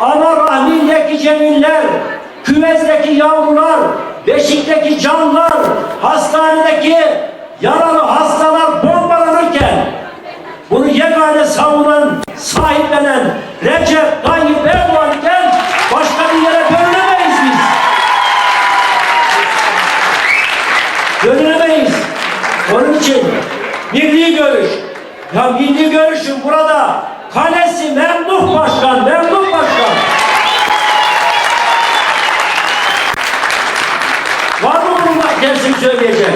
ana rahmindeki cemiller, küvezdeki yavrular, beşikteki canlar, hastanedeki yaralı hastalar bombalanırken bunu yegane savunan, sahiplenen Recep Tayyip Erdoğan iken başka bir yere bölünemeyiz biz. Bölünemeyiz. Onun için milli görüş. Ya milli görüşün burada kalesi Memduh Başkan, Memduh Başkan. Var mı bunun tersini söyleyecek?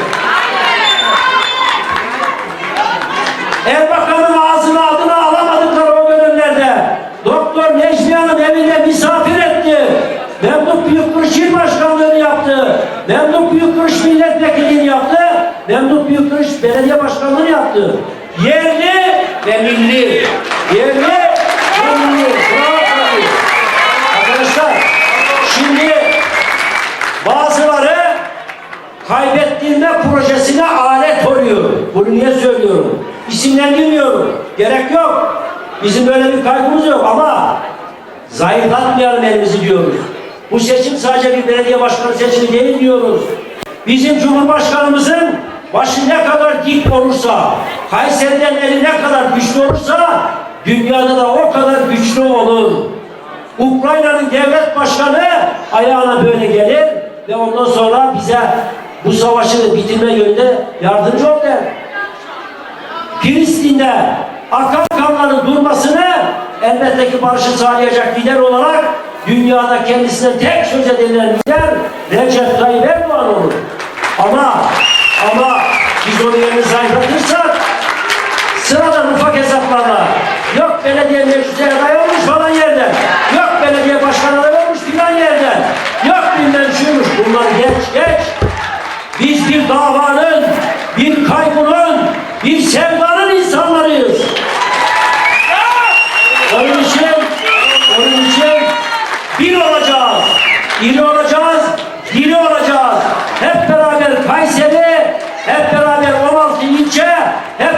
Erbakan'ın ağzına adını alamadıkları o dönemlerde Doktor Necmi Hanım evinde misafir etti. Memduh Büyükkuruş İl Başkanlığı'nı yaptı. Memduh Büyükkuruş Milletvekilliğini yaptı. Memduh Büyükkuruş Belediye Başkanlığı'nı yaptı. Yerli ve milli. Yerli milli. Arkadaşlar şimdi bazıları kaybettiğinde projesine alet oluyor. Bunu niye söylüyorum? İsimlendirmiyorum. Gerek yok. Bizim böyle bir kaygımız yok ama zayıflatmayalım elimizi diyoruz. Bu seçim sadece bir belediye başkanı seçimi değil diyoruz. Bizim Cumhurbaşkanımızın başı ne kadar dik olursa, Kayseri'den eli ne kadar güçlü olursa, dünyada da o kadar güçlü olur. Ukrayna'nın devlet başkanı ayağına böyle gelir ve ondan sonra bize bu savaşı bitirme yönünde yardımcı ol der. Filistin'de akan kanların durmasını elbette ki barışı sağlayacak lider olarak dünyada kendisine tek söz edilen lider Recep Tayyip Erdoğan olur. Onun için, onun için bir olacağız. İri olacağız, diri olacağız. Hep beraber Kayseri, hep beraber 16 ilçe, hep